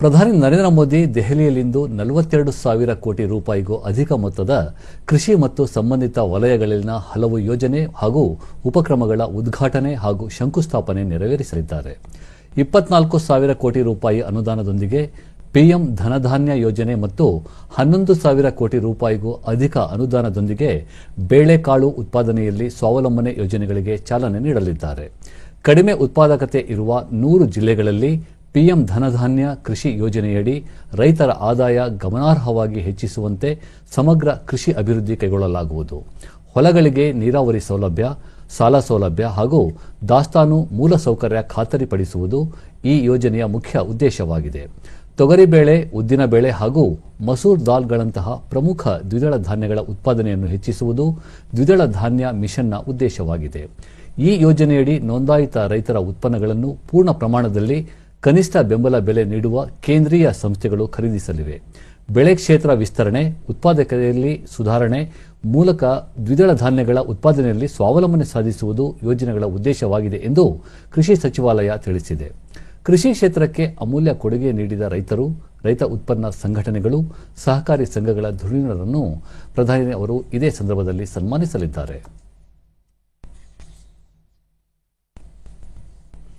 ಪ್ರಧಾನಿ ನರೇಂದ್ರ ಮೋದಿ ದೆಹಲಿಯಲ್ಲಿಂದು ನಲವತ್ತೆರಡು ಸಾವಿರ ಕೋಟಿ ರೂಪಾಯಿಗೂ ಅಧಿಕ ಮೊತ್ತದ ಕೃಷಿ ಮತ್ತು ಸಂಬಂಧಿತ ವಲಯಗಳಲ್ಲಿನ ಹಲವು ಯೋಜನೆ ಹಾಗೂ ಉಪಕ್ರಮಗಳ ಉದ್ಘಾಟನೆ ಹಾಗೂ ಶಂಕುಸ್ಥಾಪನೆ ನೆರವೇರಿಸಲಿದ್ದಾರೆ. ಇಪ್ಪತ್ನಾಲ್ಕು ಸಾವಿರ ಕೋಟಿ ರೂಪಾಯಿ ಅನುದಾನದೊಂದಿಗೆ ಪಿಎಂ ಧನಧಾನ್ಯ ಯೋಜನೆ ಮತ್ತು ಹನ್ನೊಂದು ಸಾವಿರ ಕೋಟಿ ರೂಪಾಯಿಗೂ ಅಧಿಕ ಅನುದಾನದೊಂದಿಗೆ ಬೇಳೆಕಾಳು ಉತ್ಪಾದನೆಯಲ್ಲಿ ಸ್ವಾವಲಂಬನೆ ಯೋಜನೆಗಳಿಗೆ ಚಾಲನೆ ನೀಡಲಿದ್ದಾರೆ. ಕಡಿಮೆ ಉತ್ಪಾದಕತೆ ಇರುವ ನೂರು ಜಿಲ್ಲೆಗಳಲ್ಲಿ ಪಿಎಂ ಧನಧಾನ್ಯ ಕೃಷಿ ಯೋಜನೆಯಡಿ ರೈತರ ಆದಾಯ ಗಮನಾರ್ಹವಾಗಿ ಹೆಚ್ಚಿಸುವಂತೆ ಸಮಗ್ರ ಕೃಷಿ ಅಭಿವೃದ್ಧಿ ಕೈಗೊಳ್ಳಲಾಗುವುದು. ಹೊಲಗಳಿಗೆ ನೀರಾವರಿ ಸೌಲಭ್ಯ, ಸಾಲ ಸೌಲಭ್ಯ ಹಾಗೂ ದಾಸ್ತಾನು ಮೂಲಸೌಕರ್ಯ ಖಾತರಿಪಡಿಸುವುದು ಈ ಯೋಜನೆಯ ಮುಖ್ಯ ಉದ್ದೇಶವಾಗಿದೆ. ತೊಗರಿಬೇಳೆ ಉದ್ದಿನಬೇಳೆ ಹಾಗೂ ಮಸೂರ್ ದಾಲ್ಗಳಂತಹ ಪ್ರಮುಖ ದ್ವಿದಳ ಧಾನ್ಯಗಳ ಉತ್ಪಾದನೆಯನ್ನು ಹೆಚ್ಚಿಸುವುದು ದ್ವಿದಳ ಧಾನ್ಯ ಮಿಷನ್ನ ಉದ್ದೇಶವಾಗಿದೆ. ಈ ಯೋಜನೆಯಡಿ ನೋಂದಾಯಿತ ರೈತರ ಉತ್ಪನ್ನಗಳನ್ನು ಪೂರ್ಣ ಪ್ರಮಾಣದಲ್ಲಿ ಕನಿಷ್ಠ ಬೆಂಬಲ ಬೆಲೆ ನೀಡುವ ಕೇಂದ್ರೀಯ ಸಂಸ್ಥೆಗಳು ಖರೀದಿಸಲಿವೆ. ಬೆಳೆ ಕ್ಷೇತ್ರ ವಿಸ್ತರಣೆ, ಉತ್ಪಾದಕತೆಯಲ್ಲಿ ಸುಧಾರಣೆ, ಮೂಲಕ ದ್ವಿದಳ ಧಾನ್ಯಗಳ ಉತ್ಪಾದನೆಯಲ್ಲಿ ಸ್ವಾವಲಂಬನೆ ಸಾಧಿಸುವುದು ಯೋಜನೆಗಳ ಉದ್ದೇಶವಾಗಿದೆ ಎಂದು ಕೃಷಿ ಸಚಿವಾಲಯ ತಿಳಿಸಿದೆ. ಕೃಷಿ ಕ್ಷೇತ್ರಕ್ಕೆ ಅಮೂಲ್ಯ ಕೊಡುಗೆ ನೀಡಿದ ರೈತರು, ರೈತ ಉತ್ಪನ್ನ ಸಂಘಟನೆಗಳು, ಸಹಕಾರಿ ಸಂಘಗಳ ಧುರೀಣರನ್ನು ಪ್ರಧಾನಿ ಅವರು ಇದೇ ಸಂದರ್ಭದಲ್ಲಿ ಸನ್ಮಾನಿಸಲಿದ್ದಾರೆ.